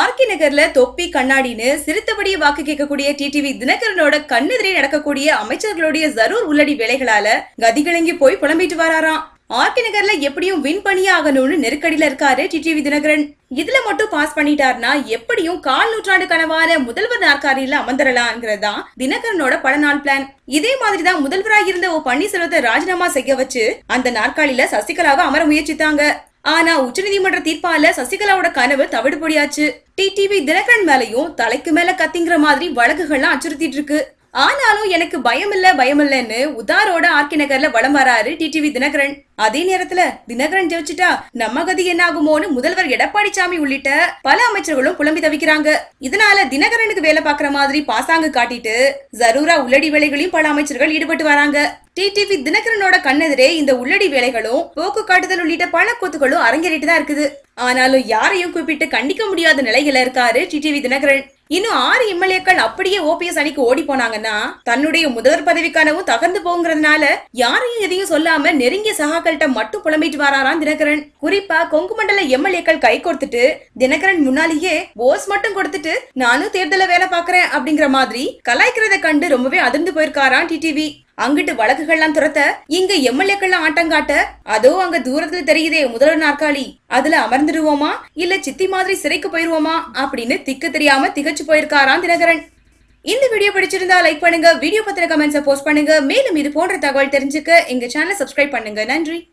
RK நகர்ல தொப்பி கண்ணாடின்னு சிரித்தபடி வாக்கு கேட்கக்கூடிய டிடிவி தினகரனோட கண்ணெதிரே நடக்கக்கூடிய அமைச்சர்களுடைய ஜரூர் உள்ளடி வேலைகளால கதிகிழங்கி போய் புலம்பிட்டு வராராம். ஆர்கி நகர்ல எப்படியும் வின் பண்ணியே ஆகணும்னு நெருக்கடியில இருக்காரு டிடிவி தினகரன். இதுல மட்டும் பாஸ் பண்ணிட்டாருன்னா எப்படியும் கால் நூற்றாண்டு கனவான முதல்வர் நாற்காலியில அமர்ந்துடலாம்ங்கிறதுதான் தினகரனோட பல நாள் பிளான் இதே மாதிரிதான் முதல்வராக இருந்த ஓ பன்னீர்செல்வத்தை ராஜினாமா செய்ய வச்சு அந்த நாற்காலியில சசிகலாவை அமர முயற்சித்தாங்க. ஆனா உச்சநீதிமன்ற தீர்ப்பால சசிகலாவோட கனவு தவிடுபடியாச்சு. டிடிவி தினகரன் மேலையும் தலைக்கு மேல கத்திங்கிற மாதிரி வழக்குகள்லாம் அச்சுறுத்திட்டு இருக்கு. ஆனாலும் எனக்கு பயம் இல்ல பயம் உதாரோட ஆர்கே நகர்ல வலம் வராரு டிடிவி தினகரன். அதே நேரத்துல தினகரன் ஜெயிச்சுட்டா நம்ம கதி என்ன ஆகுமோன்னு முதல்வர் எடப்பாடி சாமி உள்ளிட்ட பல அமைச்சர்களும் புலம்பி தவிக்கிறாங்க. இதனால தினகரனுக்கு வேலை பாக்குற மாதிரி பாசாங்கு காட்டிட்டு ஜரூரா உள்ளடி வேலைகளையும் பல அமைச்சர்கள் ஈடுபட்டு வராங்க. டிடிவி தினகரனோட கண்ணெதிரே இந்த உள்ளடி வேலைகளும் போக்கு காட்டுதல் உள்ளிட்ட பல கூத்துகளும் அரங்கேறிட்டு தான் இருக்குது. ஆனாலும் யாரையும் கூப்பிட்டு கண்டிக்க முடியாத நிலையில இருக்காரு டிடிவி தினகரன். இன்னும் ஆறு எம்எல்ஏக்கள் அப்படியே ஓபிஎஸ் அணிக்கு ஓடி போனாங்கன்னா தன்னுடைய முதல்வர் பதவிக்கானவும் தகர்ந்து போங்கிறதுனால யாரையும் எதையும் சொல்லாம நெருங்கிய சகாக்கள்கிட்ட மட்டும் புலம்பிட்டு வராராம் தினகரன். குறிப்பா கொங்கு மண்டல எம்எல்ஏக்கள் கை கொடுத்துட்டு தினகரன் முன்னாலேயே போஸ் மட்டும் கொடுத்துட்டு நானும் தேர்தல வேலை பாக்குறேன் அப்படிங்கிற மாதிரி கலாய்க்கிறத கண்டு ரொம்பவே அதிர்ந்து போயிருக்காராம் டிடிவி அங்கிட்டு வழக்குகள்லாம் துரத்த இங்க எம்எல்ஏக்கள்லாம் ஆட்டங்காட்ட அதோ அங்க தூரத்துல தெரியுதே முதல்வர் நாற்காலி. அதுல அமர்ந்துடுவோமா? இல்ல சித்தி மாதிரி சிறைக்கு போயிருவோமா? அப்படின்னு திக்க தெரியாம திகச்சு போயிருக்காராம் தினகரன். இந்த வீடியோ பிடிச்சிருந்தா லைக் பண்ணுங்க வீடியோ பத்தின கமெண்ட்ஸை போஸ்ட் பண்ணுங்க. மேலும் இது போன்ற தகவல் தெரிஞ்சுக்க எங்க சேனலை சப்ஸ்கிரைப் பண்ணுங்க. நன்றி.